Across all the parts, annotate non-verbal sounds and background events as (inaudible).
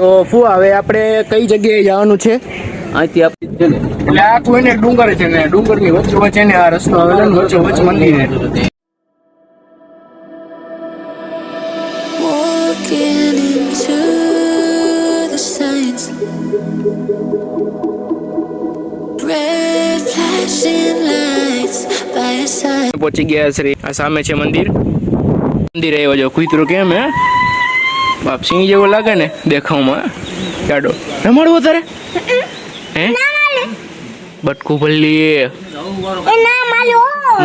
તો ફુ હવે આપણે કઈ જગ્યાએ જવાનું છે? અહીંથી આપણે છે ને. એટલે આખું એને ડુંગર છે ને ડુંગરની વચ્ચે વચ્ચે ને આ રસ્તો આવેલો ને વચ્ચે વચ્ચે મંદિર. પહોંચી ગયા શ્રી. આ સામે છે મંદિર. મંદિર આવ્યો છો કૂતરું કેમ હે? બાપ સિંહ જેવો લાગે ને દેખાવમાં ચાડો રમાડવો તારે હે? બટકું ભલ્લી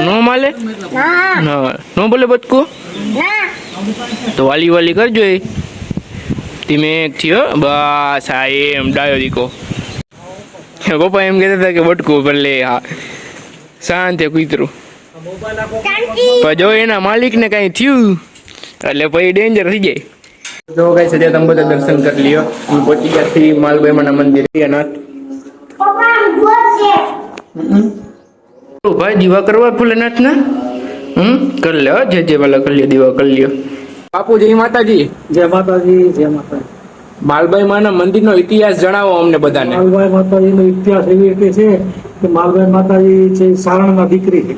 નો માલે નો બોલે બટકું? તો વાલી વાલી કરજો એ. ધીમે થયો બસ હા એમ ડાયો દીકો. પપ્પા એમ કહેતા હતા કે બટકું ભલે હા. શાંતે કૂતરું. પણ જો એના માલિકને કાંઈ થયું એટલે પછી ડેન્જર થઈ જાય. જો કઈ સજે તમે બધા દર્શન કરી લ્યો. હું પહોંચી ગયા શ્રી માલભાઈમાના મંદિર. અનાથ ભાઈ દીવા કરવા ભોલેનાથ ના હમ કરી લ્યો જે જે વાલા કરી લ્યો દીવા કરી લ્યો. બાપુ જય માતાજી. જય માતાજી જય માતાજી. માલભાઈ માના મંદિરનો ઇતિહાસ જણાવો અમને બધાને. માલભાઈ માતાજીનો ઇતિહાસ એવી રીતે છે કે માલભાઈ માતાજી છે સારણના દીકરી છે.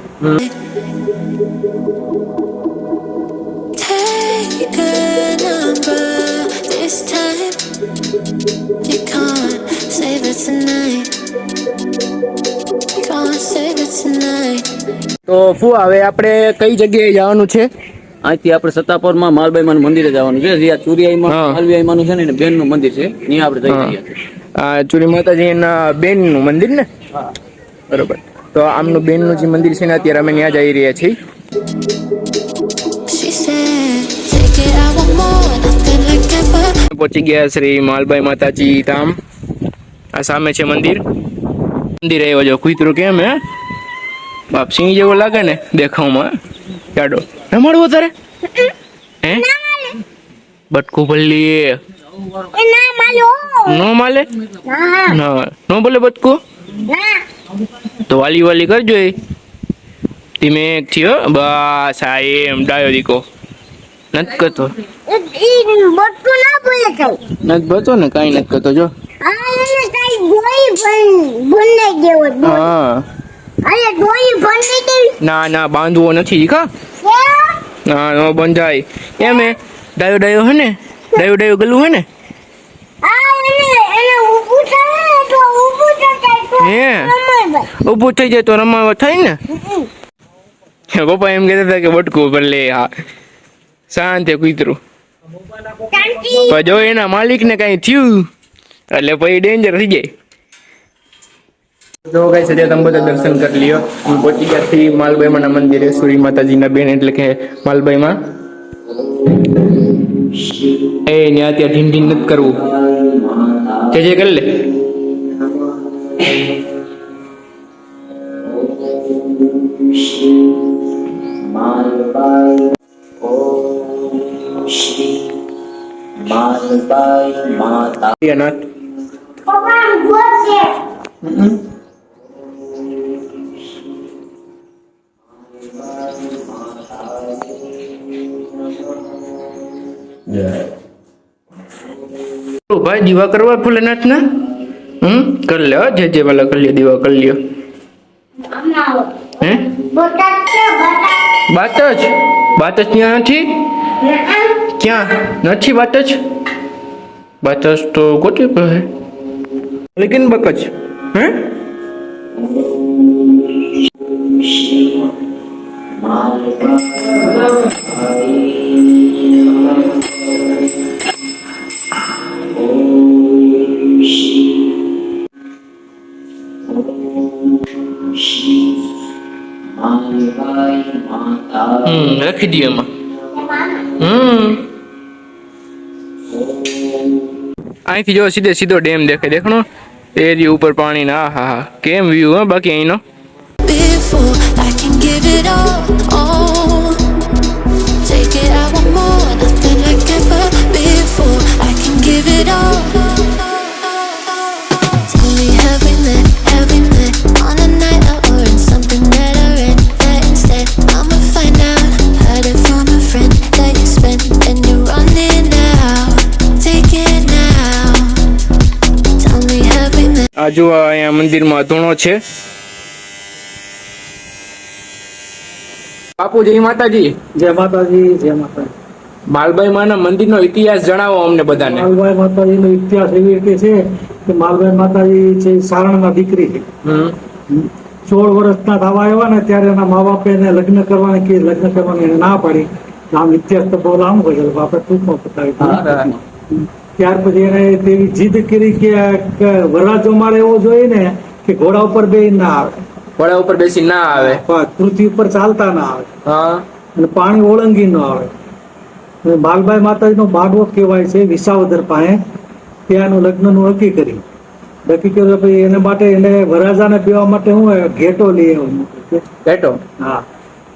You can't save it tonight. Can't save it tonight. તો ફુ હવે આપણે કઈ જગ્યાએ જવાનું છે? અહીંથી આપણે સત્તાપુરમાં માલબાઈ મંદિરે જવાનું છે. જ્યાં ચુરિયાઈમાં હા. માલવીઆઈમાંનું છે ને બેનનું મંદિર છે. ત્યાં આપણે જઈ રહ્યા છીએ. આ ચુરી માતાજીના બેનનું મંદિર ને? બરોબર. તો આમનું બેનનું જે મંદિર છે ને અત્યારે અમે ત્યાં જઈ રહ્યા છીએ. પહોંચી ગયા શ્રી માલભાઈ માતાજી ધામ. આ સામે છે મંદિર. મંદિર આવ્યો જો કૂતરું કેમ હે? બાપ સિંહ જેવો લાગે ને દેખાવમાં ચાડો રમાડવો તારે હે? બટકું ભલ્લી નો માલે ના નો. બોલે બટકું? તો વાલી વાલી કરજો એ. ધીમે થયો બસ હા એમ ડાયો દીકો. નથી કરતો બટકું ના બોલે કઈ નથી બતો ને કાંઈ નથી કરતો જો. ના ના બાંધવો નથી કા? ના નો બંધાય. એમ એ ડાયો ડાયો હે ને? ડાયો ડાયો ગલું હે ને? હે ઊભું થઈ જાય તો રમાવા થાય ને? પપ્પા એમ કહેતા હતા કે બટકું ભલે હા. શાંત કૂતરું. પણ જો એના માલિકને કઈ થયું એટલે પછી ડેન્જર થઈ જાય. જો કઈ સજા તમે બધા દર્શન કરી લ્યો. હું પહોંચી ગયા થી માલબાઈમાના મંદિરે સૂરી માતાજીના બેન એટલે કે માલબાઈમાં. એ ન્યા ત્યાં ઢીન ઢીન નથી કરવું. જે જે કરી લે. ગોળ છે ઓ ભાઈ દીવા કરવા ભોલેનાથ ના હમ? કરી લે જે જે વાલા કરી લ્યો દીવા કરી લ્યો. હે? બટાટ છે બાત જ બાત જ ત્યાં નથી ક્યાં? નથી બાત જ બાત જ તો ગોતી હે. લેકિન બકચ હે? હમ અહીંથી જો સીધે સીધો ડેમ દેખાય. દેખણો? એરી ઉપર પાણી ના હા હા કેમ વ્યૂ હા, બાકી અહીંનો? જો અહીંયા મંદિરમાં ધૂણો છે. બાપુ જય માતાજી. જય માતાજી જય માતાજી. માલબાઈ માના મંદિરનો ઇતિહાસ જણાવો અમને બધાને. માલભાઈ માતાજીનો ઇતિહાસ એવી રીતે છે કે માલભાઈ માતાજી છે સારણ સારણના દીકરી છે. હમ. સોળ વર્ષના થવા આવ્યા ને ત્યારે એના મા બાપે એને લગ્ન કરવાની કે લગ્ન કરવાની એને ના પાડી. આમ ઇતિહાસ તો બહુ લાંબો છે આપણે ટૂંકમાં બતાવી ત્યાર પછી એને તેવી જીદ કરી કે વરરાજો મારે એવો જોઈએ ને કે ઘોડા ઉપર બે ના આવે. ઘોડા ઉપર બેસી ના આવે? પૃથ્વી ઉપર ચાલતા ના આવે. અને પાણી ઓળંગી ન આવે. બાલબાઈ માતાજીનો બાડવો કહેવાય છે વિસાવદર પાસે. ત્યાંનું લગ્નનું નક્કી કર્યું. નક્કી કર્યું પછી એના માટે એને વરરાજાને પીવા માટે હું ઘેટો લઈ આવ્યો. ઘેટો? હા.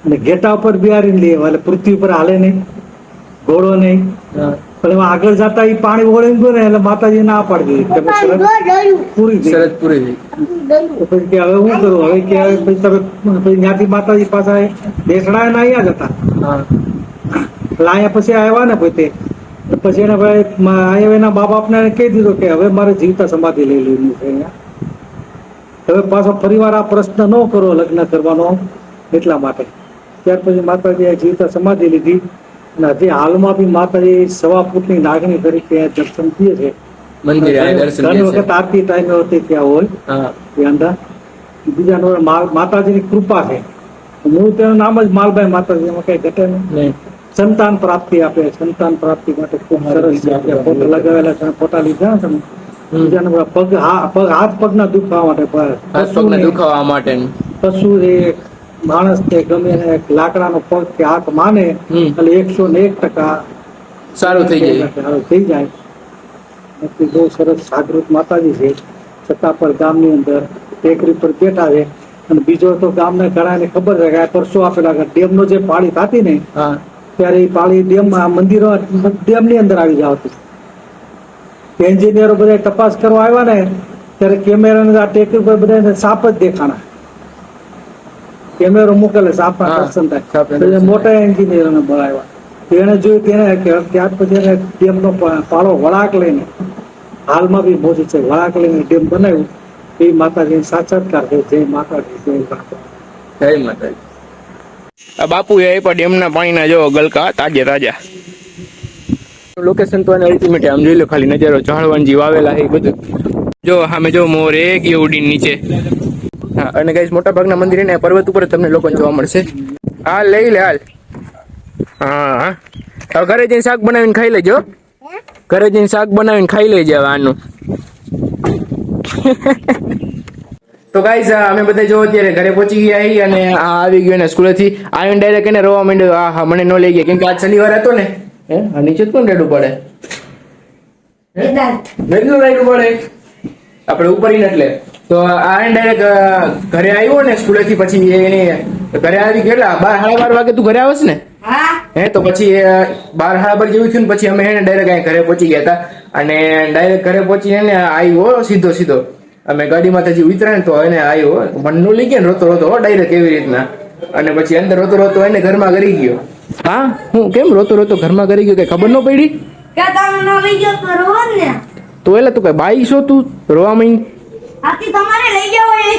અને ઘેટા ઉપર બિહારીને લઈ આવ્યો. એટલે પૃથ્વી ઉપર હાલે નહીં. ઘોડો નહીં. પણ એમાં આગળ જતા એ પાણી ઓળંગ્યું ને એટલે માતાજી ના પાડી દીધી. પૂરી થઈ શરત પૂરી થઈ પછી કે હવે શું કરું? હવે કે હવે પછી તમે પછી ત્યાંથી માતાજી પાછા દેસડા ના અહીંયા જતા એટલે અહીંયા પછી આવ્યા ને પોતે. તો પછી એને ભાઈ અહીંયા એના મા બાપને એને કહી દીધું કે હવે મારે જીવતા સમાધિ લઈ લેવી છે અહીંયા. હવે પાછો ફરીવાર આ પ્રશ્ન ન કરો લગ્ન કરવાનો એટલા માટે. ત્યાર પછી માતાજીએ જીવતા સમાધિ લીધી. અને હજી હાલમાં બી માતાજી સવા ફૂટની નાગણી તરીકે દર્શન થઈએ છે. મંદિરે ઘણી વખત આરતી ટાઈમે હોતી ત્યાં હોય. ત્યાં અંદર. બીજા માતાજીની કૃપા છે. હું તેનું નામ જ માલભાઈ માતાજી એમાં કઈ ઘટે નહીં. સંતાન પ્રાપ્તિ આપે. સંતાન પ્રાપ્તિ માટે ખૂબ સરસ છે ફોટો લગાવેલા છે. ફોટા લીધા તમે પગ હાથ પગના દુખાવા માટે દુખાવા માટેનું પશુ એ માણસ કે ગમે લાકડાનો પગ કે હાથ માને એટલે એકસો ને એક ટકા સારું થઈ જાય. સારું થઈ જાય. એટલે બહુ સરસ જાગૃત માતાજી છે. છતાં પણ ગામની અંદર ટેકરી પર બેઠા છે. અને બીજો તો ગામના ઘણાને ખબર છે કે પરસો આપેલા ડેમનો જે પાણી થતી ને ત્યારે એ પાણી ડેમમાં મંદિરો ડેમની અંદર આવી જતું એન્જિનિયરો બધા તપાસ કરવા આવ્યા ને ત્યારે કેમેરા આ ટેકરી પર બધાને સાપ જ દેખાણા. કેમેરો મોકલે છે આપણા દર્શન થાય. મોટા એન્જિનિયરોને બોલાવ્યા. તેને જોયું તેને ત્યાર પછી એને ડેમનો પાળો વળાક લઈને હાલમાં બી મોજુદ છે વળાક લઈને ડેમ બનાવ્યું. એ માતાજી સાક્ષાત્કાર છે જય માતાજી જય માતા જય માતાજી. બાપુ એ પણ ડેમના પાણીના જો ગલકા તાજે તાજા. લોકેશન તો અલ્ટિમેટ આમ જોઈ લો ખાલી નજારો ઝાડવાંજી જીવ છે એ બધું. જો સામે જો મોર એક એ ઉડીને નીચે. હા અને ગાઈસ મોટા ભાગના મંદિર ને પર્વત ઉપર તમને લોકો જોવા મળશે. હાલ લઈ લે હાલ. હા હા. હવે ઘરે જઈને શાક બનાવીને ખાઈ લેજો. ઘરે જઈને શાક બનાવીને ખાઈ લેજે હવે આનું. (laughs) તો ગાઈસ અમે બધા જો અત્યારે ઘરે પહોંચી ગયા અને આ આવી ગયો ને સ્કૂલેથી આવીને ડાયરેક્ટ એને રોવા માંડ્યો. આ હા મને ન લઈ ગયા. કેમ કે આજ શનિવાર હતો ને. હે? આ નીચે કોણ રેડું પડે? નથી રેડું પડે. આપણે ઉપર એટલે તો આ ડાયરેક્ટ ઘરે આવ્યો ને સ્કૂલેથી પછી એને ઘરે આવી કેટલા બાર સાડા બાર વાગે તું ઘરે આવશ ને? હે. તો પછી બાર સાડા બાર જેવું થયું ને પછી અમે એને ડાયરેક્ટ અહીં ઘરે પહોંચી ગયા હતા. અને ડાયરેક્ટ ઘરે પહોંચી એને આવ્યો સીધો સીધો. અમે ગાડીમાંથી હજી ઉતર્યા ને તો એને આવ્યો. મનનું લઈ ગયા ને રોતો રોતો ડાયરેક્ટ એવી રીતના. અને પછી અંદર રોતો રોતો એને ઘરમાં કરી ગયો. હા? હું કેમ રોતો રોતો ઘરમાં કરી ગયો? કે ખબર ન પડી? કે તમે ન લઈ જાઓ તો રોવો એટલે તું કઈ બાઈ છો તું? રોવા માંડી આથી તમારે લઈ જાવ એ.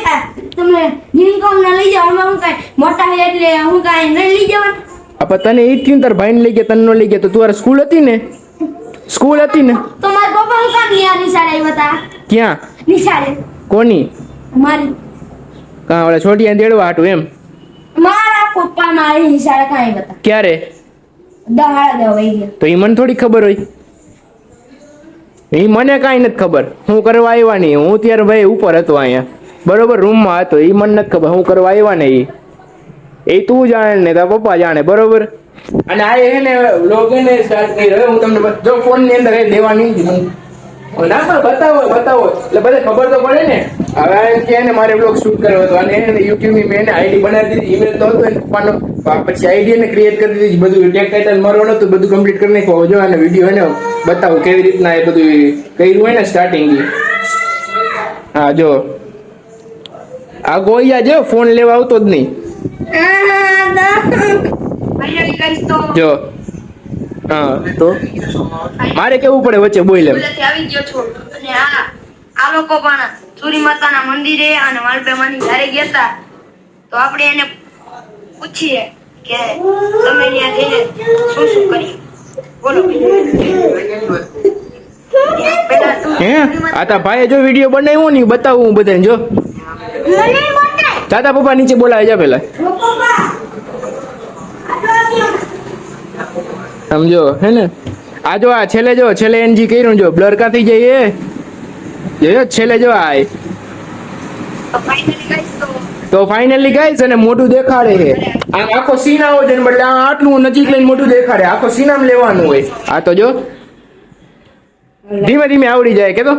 તમે યુનિકોર્ન ને લઈ જાવ અમે હું કાંઈ મોટા હે એટલે હું કાંઈ નહીં લઈ જવાનું. આપા તને એ થયું ને તાર ભાઈને લઈ ગયા તને નો લઈ ગયા તો તું સ્કૂલ હતી ને? સ્કૂલ હતી ને? તો મારા પપ્પા હું કા નિયા નિશાળે આવ્યા હતા? ક્યાં? નિશાળે. કોની? મારી. કાં ઓલા છોટિયા દેડવા હાટું એમ? મારા પપ્પા મારી નિશાળે કાંઈ હતા. ક્યારે? દહાડા દેવા વહી ગયા. તો એ મને થોડી ખબર હોય. એ મને કાંઈ નથી ખબર. હું કરવા આવ્યા નહીં. હું ત્યારે ભાઈ ઉપર હતો અહીંયા. બરોબર રૂમમાં હતો. એ મને નથી ખબર. હું કરવા આવ્યા ને એ એ તું જાણે ને તારા પપ્પા જાણે. બરોબર? અને આ હે ને લોગ ને સ્ટાર્ટ કરી રહ્યો. હું તમને જો ફોનની અંદર એ દેવાની જ હું. ના પણ બતાવો બતાવો. એટલે બધે ખબર તો પડે ને. હવે કે ને મારે બ્લોગ શૂટ કર્યો હતો. અને એને યુટ્યુબની મેં આઈડી બનાવી દીધી. ઈમેલ તો હતો પપ્પાનો. પછી આઈડી ને ક્રિએટ કરી દીધી. બધું ટેક ટાઇટલ મારો નતું બધું કમ્પ્લીટ કરી નાખ્યું. જો અને વીડિયો એને બતાવો કેવી રીતના એ બધું કર્યું હોય ને સ્ટાર્ટિંગ હા, જો. આ ગોયા જો ફોન લેવા આવતો જ નહીં. જો. હા, તો? મારે કેવું પડે વચ્ચે બોલ એમ. આવી ગયો છો. અને આ આ લોકો પણ સૂરી માતાના મંદિરે અને માલપેમાની ઘરે ગયા હતા. તો આપણે એને પૂછીએ કે તમે ત્યાં જઈને શું શું તું હે આ તા ભાઈએ જો વીડિયો બનાવ્યો ને ઈ બતાવું હું બધાને જો. તાતા પપ્પા નીચે બોલાવે જા પેલા. સમજો હે ને? આ જો આ છેલ્લે જો છેલ્લે એનજી કર્યું જો બ્લર કા થઈ જાય એ? જોયો? છેલ્લે જો આ ફાઇનલી ગાઈસ તો તો ફાઇનલી ગાઈસ અને મોટું દેખાડે છે. આ આખો સીન આવો છે બદલે આ આટલું નજીક લઈને મોટું દેખાડે. આખો સીનામ લેવાનું હોય. આ તો જો. ધીમે ધીમે આવડી જાય કે તો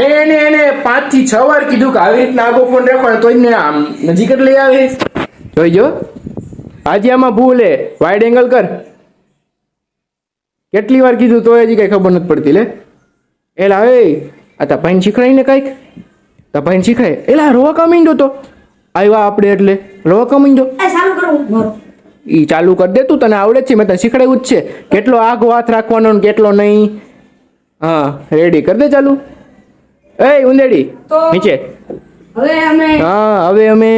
મેં એને એને પાંચથી છ વાર કીધું કે આવી રીતના આગો ફોન રાખવાનો તો ને આમ નજીક જ લઈ આવે. જોઈ જો. આજે આમાં ભૂલ હે. વાઇડ એંગલ કર. કેટલી વાર કીધું તો હજી કઈ ખબર નથી પડતી લે. એલા એ આ તા પાઈન શીખવાય ને કાંઈક. તા શીખડાય એલા રોવા દો તો. આવ્યા આપણે એટલે રોવા કામીંડો એ ચાલુ કરો દે તું તને આવડે છે મેં તને શીખડાવ્યું જ છે. કેટલો આગ હાથ રાખવાનો ને કેટલો નહીં. હા રેડી કરી દે ચાલુ. એ ઉંદેડી નીચે. હવે અમે હા હવે અમે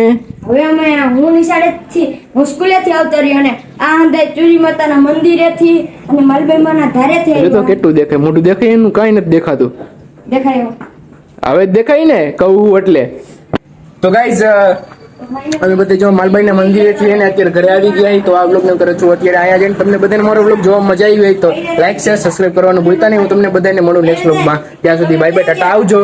હવે અમે હું નિશાળેથી હું સ્કૂલેથી આવતો રહ્યો અને આ અંદર ચુરી માતાના મંદિરેથી અને મલબેમાના ધારેથી એ તો કેટલું દેખાય? મોટું દેખાય એનું? કાંઈ નથી દેખાતું. દેખાયો હવે જ દેખાય ને કહું એટલે. તો ગાઈઝ અમે બધે જો માલબાઈના મંદિરે છીએ ને અત્યારે ઘરે આવી ગયા તો આ બ્લોગ ને કરે છું. અત્યારે અહીંયા જઈને તમને બધાને મારો બ્લોગ જોવા મજા આવી હોય તો લાઈક શેર સબસ્ક્રાઈબ કરવાનું ભૂલતા નહીં. હું તમને બધાને મળું નેક્સ્ટ બ્લોગમાં ત્યાં સુધી બાય બાય ટાટા આવજો.